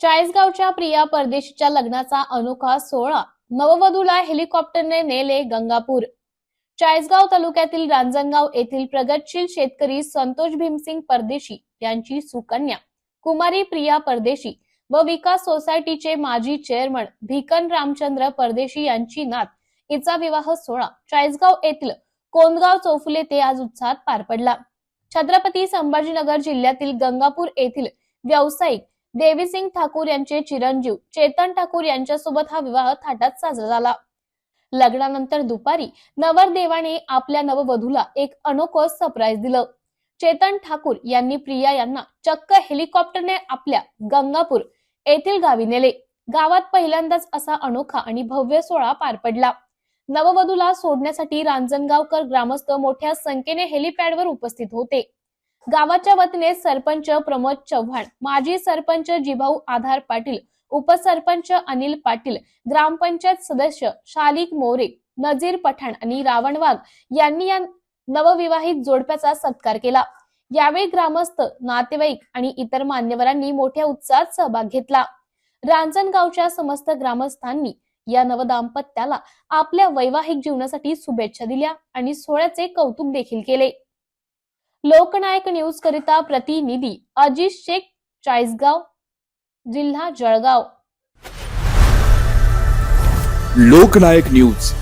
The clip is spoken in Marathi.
चाळीसगावच्या प्रिया परदेशीच्या लग्नाचा अनोखा सोहळा. नववधूला हेलिकॉप्टरने नेले गंगापूर. चाळीसगाव तालुक्यातील रांजणगाव येथील प्रगतशील शेतकरी संतोष भीमसिंग परदेशी यांची सुकन्या. कुमारी प्रिया परदेशी व विकास सोसायटीचे माजी चेअरमन भिकन रामचंद्र परदेशी यांची नात हिचा विवाह सोहळा चाळीसगाव येथील कोंदगाव चौफुले ते आज उत्साहात पार पडला. छत्रपती संभाजीनगर जिल्ह्यातील गंगापूर येथील व्यावसायिक देवीसिंग ठाकूर यांचे चिरंजीव चेतन ठाकूर यांच्यासोबत हा विवाह थाटात साजरा झाला. लग्नानंतर दुपारी नवरदेवाने आपल्या नववधूला एक अनोखं सरप्राईज दिलं. चेतन ठाकूर यांनी प्रिया यांना चक्क हेलिकॉप्टरने आपल्या गंगापूर येथील गावी नेले. गावात पहिल्यांदाच असा अनोखा आणि भव्य सोहळा पार पडला. नववधूला सोडण्यासाठी रांजणगावकर ग्रामस्थ मोठ्या संख्येने हेलिपॅडवर उपस्थित होते. गावाच्या वतीने सरपंच प्रमोद चव्हाण माजी सरपंच जिभाऊ आधार पाटील उपसरपंच अनिल पाटील ग्रामपंचायत सदस्य शालिक मोरे नजीर पठाण आणि रावण वाघ यांनी या नवविवाहित जोडप्याचा सत्कार केला. यावेळी ग्रामस्थ नातेवाईक आणि इतर मान्यवरांनी मोठ्या उत्साहात सहभाग घेतला. रांजणगावच्या समस्त ग्रामस्थांनी या नवदाम्पत्याला आपल्या वैवाहिक जीवनासाठी शुभेच्छा दिल्या आणि सोहळ्याचे कौतुक देखील केले. लोकनायक न्यूज करिता प्रतिनिधी अजित शेख चाळीसगाव जिल्हा जळगाव. लोकनायक न्यूज.